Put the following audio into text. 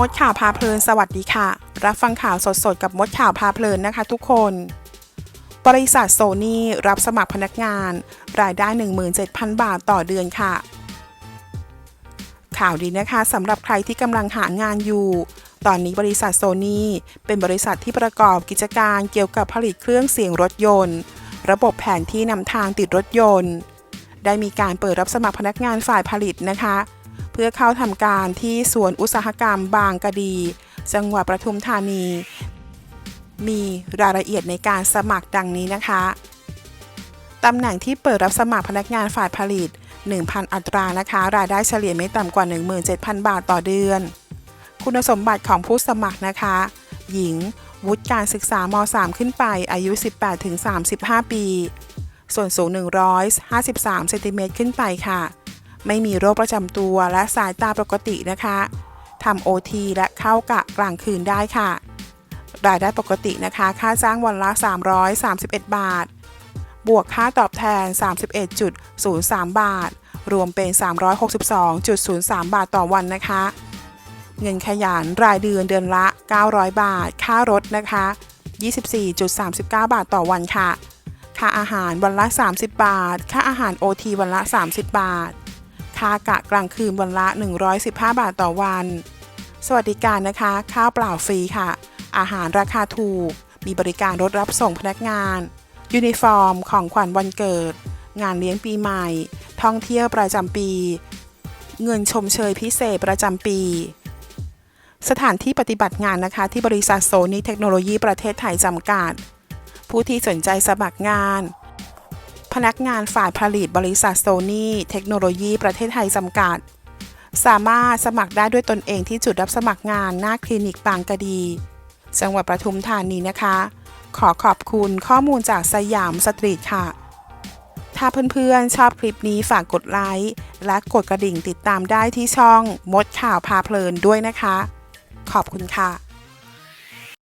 มดข่าวพาเพลินสวัสดีค่ะ รับฟังข่าวสดๆ กับมดข่าวพาเพลินนะคะทุกคน บริษัทโซนี่รับสมัครพนักงาน รายได้ 17,000 บาทต่อเดือนค่ะ ข่าวดีนะคะสำหรับใครที่กำลังหางานอยู่ ตอนนี้บริษัทโซนี่เป็นบริษัทที่ประกอบกิจการเกี่ยวกับผลิตเครื่องเสียงรถยนต์ ระบบแผนที่นำทางติดรถยนต์ ได้มีการเปิดรับสมัครพนักงานฝ่ายผลิตนะคะ เพื่อเข้าทำการที่สวนอุตสาหกรรมบางกะดี จังหวัดปทุมธานี มีรายละเอียดในการสมัครดังนี้นะคะตำแหน่งที่เปิดรับสมัครพนักงานฝ่ายผลิต 1,000 อัตรานะคะ รายได้เฉลี่ยไม่ต่ำกว่า 17,000 บาทต่อเดือน คุณสมบัติของผู้สมัครนะคะ หญิง วุฒิการศึกษาม3ขึ้นไปอายุ 18-35 ปี ส่วนสูง 153เซนติเมตรขึ้นไปค่ะ ไม่มีโรคประจำตัวและสายตาปกตินะคะทำโอทีและเข้ากะกลางคืนได้ค่ะ รายได้ปกตินะคะ ค่าจ้างวันละ 331 บาท บวกค่าตอบแทน 31.03 บาท รวมเป็น 362.03 บาทต่อวันนะคะ เงินขยันรายเดือนเดือนละ 900 บาท ค่ารถนะคะ 24.39 บาทต่อวันค่ะ ค่าอาหารวันละ 30 บาท ค่าอาหาร OT วันละ 30 บาท ค่ากะกลางคืนวันละ 115 บาทต่อวัน สวัสดิการนะคะ ข้าวเปล่าฟรีค่ะ อาหารราคาถูก มีบริการรถรับส่งพนักงาน ยูนิฟอร์ม ของขวัญวันเกิด งานเลี้ยงปีใหม่ ท่องเที่ยวประจำปี เงินชมเชยพิเศษประจำปี สถานที่ปฏิบัติงานนะคะ ที่บริษัทโซนีเทคโนโลยีประเทศไทยจำกัด ผู้ที่สนใจสมัครงาน พนักงานฝ่ายผลิตบริษัทโซนี่เทคโนโลยีประเทศไทยจำกัด สามารถสมัครได้ด้วยตนเองที่จุดรับสมัครงานหน้าคลินิกบางกะดี จังหวัดปทุมธานีนะคะ ขอขอบคุณข้อมูลจากสยามสตรีทค่ะ ถ้าเพื่อนๆชอบคลิปนี้ฝากกดไลค์และกดกระดิ่งติดตามได้ที่ช่องมดข่าวพาเพลินด้วยนะคะ ขอบคุณค่ะ